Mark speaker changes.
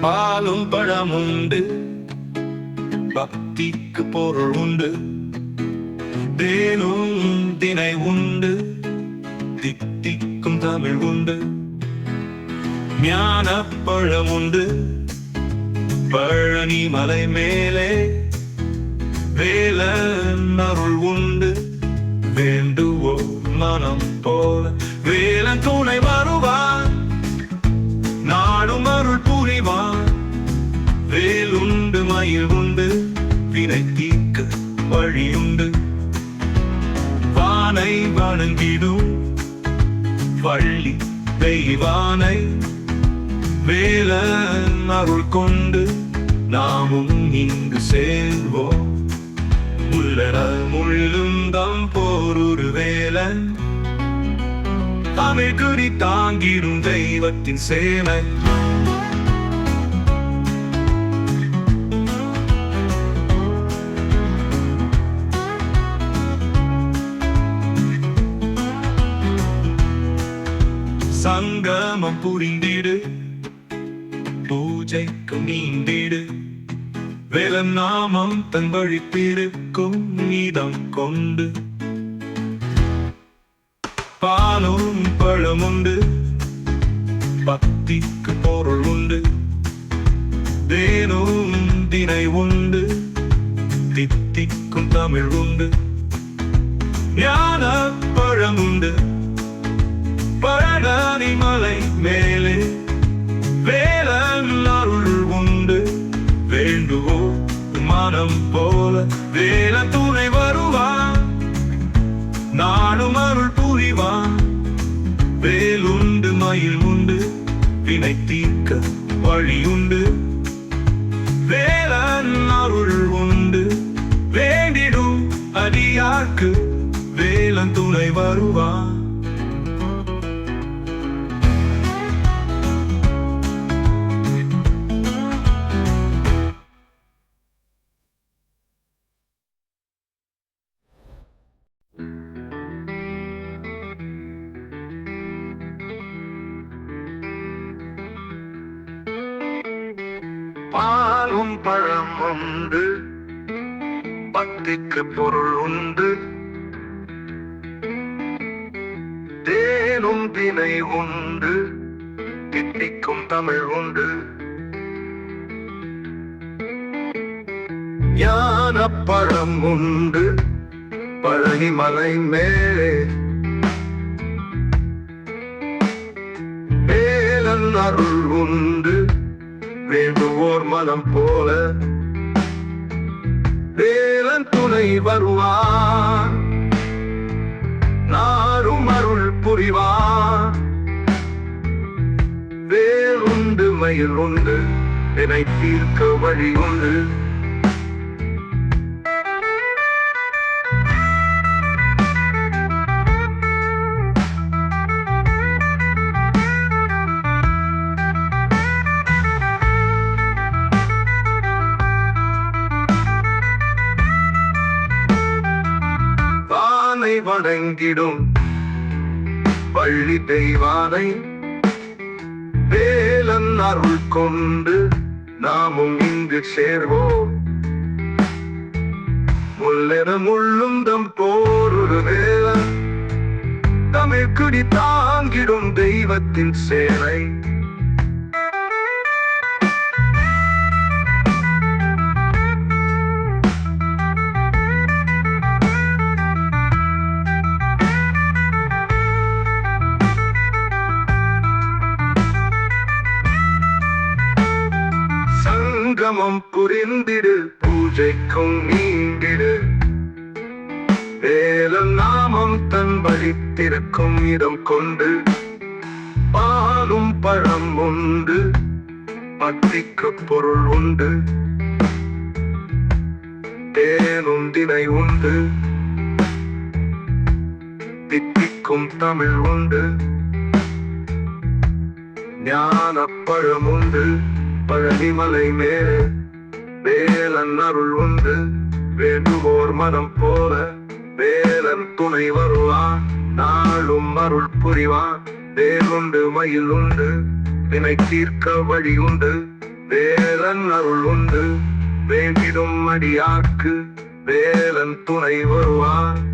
Speaker 1: பாலும் பழம் உண்டு பக்திக்கு பொருள் உண்டு. தேனும் தினை உண்டு. தித்திக்கும் தமிழ் உண்டு. ஞான பழம் உண்டு பழனி மலை மேலே மயில் உண்டு வினை தீர்க்க வழியுண்டு. வானை வணங்கிடும் வள்ளி தெய்வானை வேல அருள் கொண்டு நாமும் இங்கு சேர்வோம். உள்ளன முள்ளுந்தம் போரொரு வேலன் தமிழ் குறி தாங்கிடும் தெய்வத்தின் சேனை. சங்கமம் புரிந்திடு. பூஜைக்கு நீண்டிடு வேலன் நாமம் தன் வழிப்பிருக்கும் நீதம் கொண்டு. பாலும் பழமுண்டு பக்திக்கு பொருள் உண்டு. தேனும் தினை உண்டு. தித்திக்கும் தமிழ் உண்டு. ஞான பழம் உண்டு. பழனி மலை மேலே. வேலன் அருள் உண்டு. வேண்டுவோ மனம் போல. வேல துணை வருவான். நானும் அருள் புரிவான். வேலுண்டு மயில் உண்டு. வினை தீர்க்க வழியுண்டு வேலன் அருள் உண்டு. வேண்டிடும் அடியார்க்கு வேலன் துணை வருவான்.
Speaker 2: பாலும் பழம் உண்டு. பக்திக்கு பொருள் உண்டு. தேனும் தினை உண்டு. திட்டிக்கும் தமிழ் உண்டு. ஞான பழம் உண்டு. பழகி மலை மேலே. வேலன் அருள் உண்டு. வேண்டுவோர் மனம் போல. வேலன் துணை வருவான். நாரும் அருள் புரிவான். வேலுண்டு மயில் உண்டு என்னை தீர்க்க வழி உண்டு. வணங்கிடும். பள்ளி தெய்வானை வேலன் அருள் கொண்டு நாமும் இங்கு சேர்வோம். முள்ளென முள்ளும் தம் போரொரு வேலன் தமிழ் குடி தாங்கிடும் தெய்வத்தின் சேனை. சங்கமம் புரிந்திடு பூஜைக்கும் நீங்கிடு வேலன் நாமம் தன் வழித்திருக்கும் இடம் கொண்டு பாலும் பழம் உண்டு பத்திக்கு பொருள் உண்டு. தேனும் தினை உண்டு தித்திக்கும் தமிழ் உண்டு. ஞானப்பழம் உண்டு. பழனிமலை மேலே வேலன் அருள் உண்டு. வேண்டுவோர் மனம் போல வேலன் துணை வருவான். நாளும் அருள் புரிவான். வேலுண்டு மயில் உண்டு வினை தீர்க்க வழி உண்டு. வேலன் அருள் உண்டு. வேண்டிடும் அடியாக்கு வேலன் துணை வருவான்.